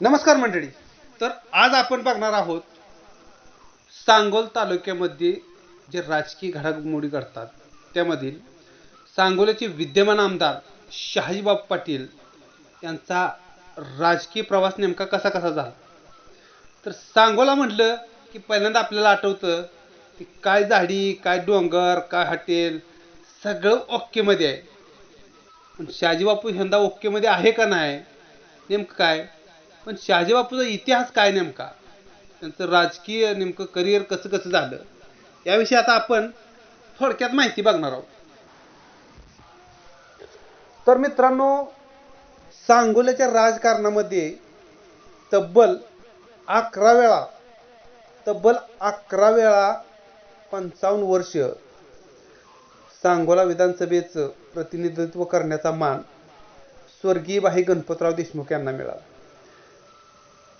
नमस्कार मंडळी. तर आज आपण बघणार आहोत सांगोल तालुक्यामध्ये जे राजकीय घडामोडी घडतात त्यामधील सांगोल्याचे विद्यमान आमदार शहाजीबाब पाटील यांचा राजकीय प्रवास नेमका कसा कसा झाला? तर सांगोला म्हटलं की पहिल्यांदा आपल्याला आठवतं की काय झाडी काय डोंगर काय हॉटेल सगळं ओकेमध्ये आहे. पण शहाजीबापू ह्यांदा यंदा आहे का नाही? नेमकं काय? पण शहाजी बापूचा इतिहास काय नेमका? त्यांचं राजकीय नेमकं करिअर कसं कसं झालं? याविषयी आता आपण थोडक्यात माहिती बघणार आहोत. तर मित्रांनो सांगोल्याच्या राजकारणामध्ये तब्बल अकरा वेळा तब्बल अकरा वेळा पंचावन्न वर्ष सांगोला विधानसभेचं प्रतिनिधित्व करण्याचा मान स्वर्गीय भाई गणपतराव देशमुख यांना मिळाला.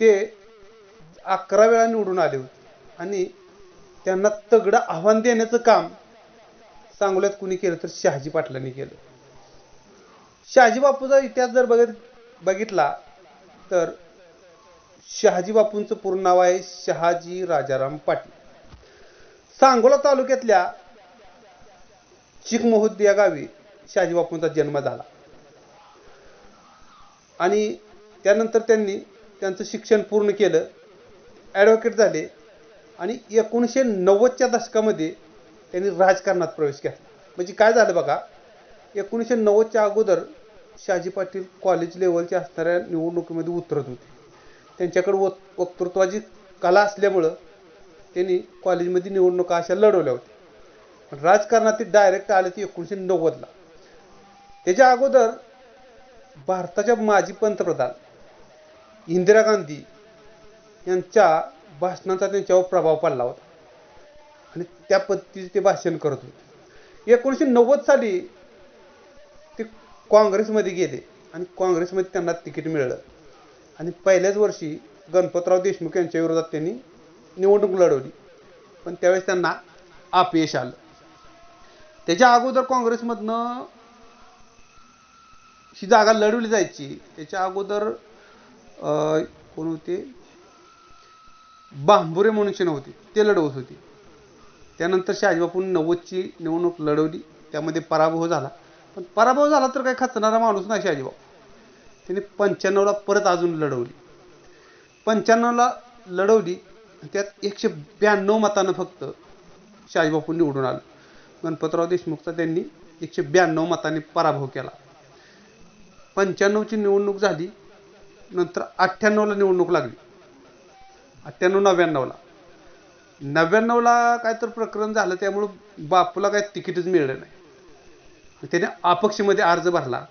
ते अकरा वेळा निवडून आले होते. आणि त्यांना तगडं आव्हान देण्याचं काम सांगोल्यात कुणी केलं तर शहाजी पाटलांनी केलं. शहाजी बापूचा इतिहास जर बघत बघितला तर शहाजी बापूंचं पूर्ण नाव आहे शहाजी राजाराम पाटील. सांगोला तालुक्यातल्या चिकमोहुद्द या गावी शहाजी बापूंचा जन्म झाला. आणि त्यानंतर त्यांनी त्यांचं शिक्षण पूर्ण केलं. ॲडव्होकेट झाले. आणि एकोणीसशे नव्वदच्या दशकामध्ये त्यांनी राजकारणात प्रवेश केला म्हणजे काय झालं बघा एकोणीसशे नव्वदच्या अगोदर शहाजी पाटील कॉलेज लेवलच्या असणाऱ्या निवडणुकीमध्ये उतरत होते. त्यांच्याकडे वक वक्तृत्वाची कला असल्यामुळं त्यांनी कॉलेजमध्ये निवडणुका अशा लढवल्या होत्या. पण राजकारणात ते डायरेक्ट आले ते एकोणीसशे नव्वदला. त्याच्या अगोदर भारताच्या माजी पंतप्रधान इंदिरा गांधी यांच्या भाषणाचा त्यांच्यावर प्रभाव पडला होता. आणि त्या पद्धतीचे ते भाषण करत होते. एकोणीसशे नव्वद साली ते काँग्रेसमध्ये गेले. आणि काँग्रेसमध्ये त्यांना तिकीट मिळालं. आणि पहिल्याच वर्षी गणपतराव देशमुख यांच्या विरोधात त्यांनी निवडणूक लढवली. पण त्यावेळेस त्यांना अपयश आलं. त्याच्या अगोदर काँग्रेसमधनं ही जागा लढवली जायची त्याच्या अगोदर कोण होते? बांबुरे म्हणूनचे नव्हते ते लढवत होते. त्यानंतर शहाजीबापूंनी नव्वदची निवडणूक लढवली. त्यामध्ये पराभव झाला. पण पराभव झाला तर काही खचणारा माणूस नाही शहाजीबापू त्याने पंच्याण्णवला परत अजून लढवली. पंच्याण्णवला लढवली. त्यात एकशे ब्याण्णव मतानं फक्त शहाजीबापू निवडून आलं. गणपतराव देशमुखचा त्यांनी एकशे ब्याण्णव मताने पराभव केला. पंच्याण्णवची निवडणूक झाली. नंतर अठ्ठ्याण्णवला निवडणूक लागली. अठ्ठ्याण्णव नव्याण्णवला. नव्याण्णवला काय तर प्रकरण झालं त्यामुळं बापूला काय तिकीटच मिळलं नाही. त्याने अपक्षमध्ये अर्ज भरला.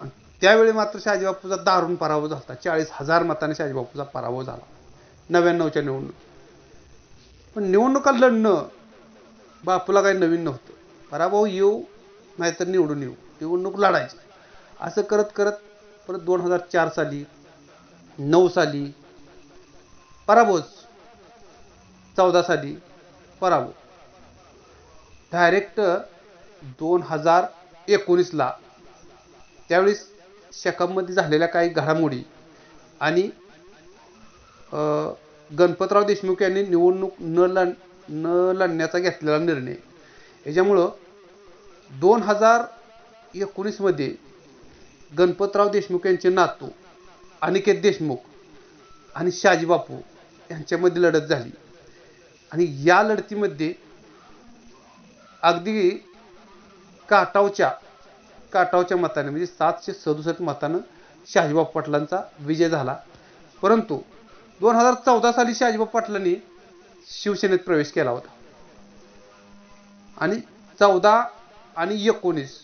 आणि त्यावेळी मात्र शहाजी बापूचा दारुण पराभव झाला चाळीस हजार मताने शहाजी बापूचा पराभव झाला. नव्याण्णवच्या निवडणूक पण निवडणुका लढणं बापूला काही नवीन नव्हतं. पराभव येऊ नाहीतर निवडून येऊ. निवडणूक लढायची. असं करत करत परत दोन हजार चार साली नऊ साली पराभोज चौदा साली पराभो डायरेक्ट दोन हजार एकोणीसला त्यावेळेस शेकापमध्ये झालेल्या काही घडामोडी आणि गणपतराव देशमुख यांनी निवडणूक न लढ न लढण्याचा घेतलेला निर्णय. याच्यामुळं दोन हजार एकोणीसमध्ये गणपतराव देशमुख यांचे नातू अनिकेत देशमुख आणि शहाजी बापू यांच्यामध्ये लढत झाली. आणि या लढतीमध्ये अगदी काटावच्या काटावच्या मताने म्हणजे सातशे सदुसष्ट मतानं शहाजीबापू पाटलांचा विजय झाला. परंतु दोन हजार चौदा साली शहाजीबापू पाटलांनी शिवसेनेत प्रवेश केला होता. आणि चौदा आणि एकोणीस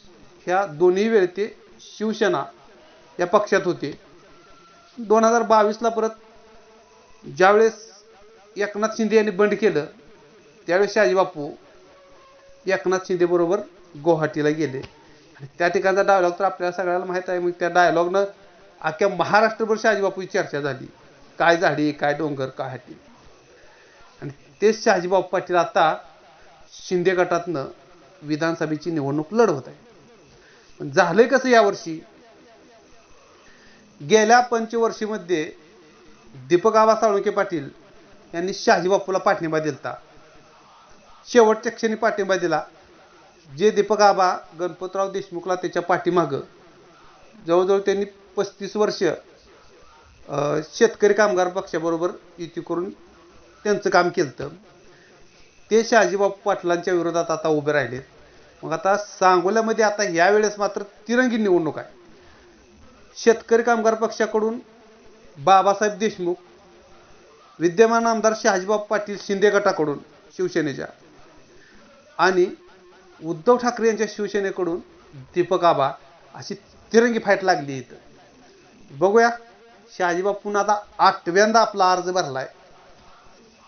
ह्या दोन्ही वेळ ते शिवसेना या पक्षात होते. दोन हजार बावीसला परत ज्यावेळेस एकनाथ शिंदे यांनी बंड केलं त्यावेळेस शहाजीबापू एकनाथ शिंदे बरोबर गुवाहाटीला गेले. आणि त्या ठिकाणचा डायलॉग तर आपल्याला सगळ्याला माहीत आहे. मग त्या डायलॉगनं अख्ख्या महाराष्ट्रभर शहाजीबापूची चर्चा झाली. काय झाडी काय डोंगर काय हाटी. आणि तेच शहाजीबापू पाटील आता शिंदे गटातनं विधानसभेची निवडणूक लढवत आहे पण झालंय कसं यावर्षी? गेल्या पंचवर्षीमध्ये दीपक आबा साळुंके पाटील यांनी शहाजी बापूला पाठिंबा दिलता. शेवटच्या क्षणी पाठिंबा दिला. जे दीपक आबा गणपतराव देशमुखला त्याच्या पाठीमागं जवळजवळ त्यांनी पस्तीस वर्ष शेतकरी कामगार पक्षाबरोबर युती करून त्यांचं काम केलं ते शहाजीबापू पाटलांच्या विरोधात आता उभे राहिलेत. मग आता सांगोल्यामध्ये आता यावेळेस मात्र तिरंगी निवडणूक आहे. शेतकरी कामगार पक्षाकडून बाबासाहेब देशमुख विद्यमान आमदार शहाजीबाब पाटील शिंदे गटाकडून शिवसेनेच्या आणि उद्धव ठाकरे यांच्या शिवसेनेकडून दीपक आबा अशी तिरंगी फाईट लागली इथं. बघूया शहाजीबापून आता आठव्यांदा आपला अर्ज भरला आहे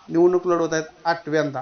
निवडणूक लढवत आहेत आठव्यांदा.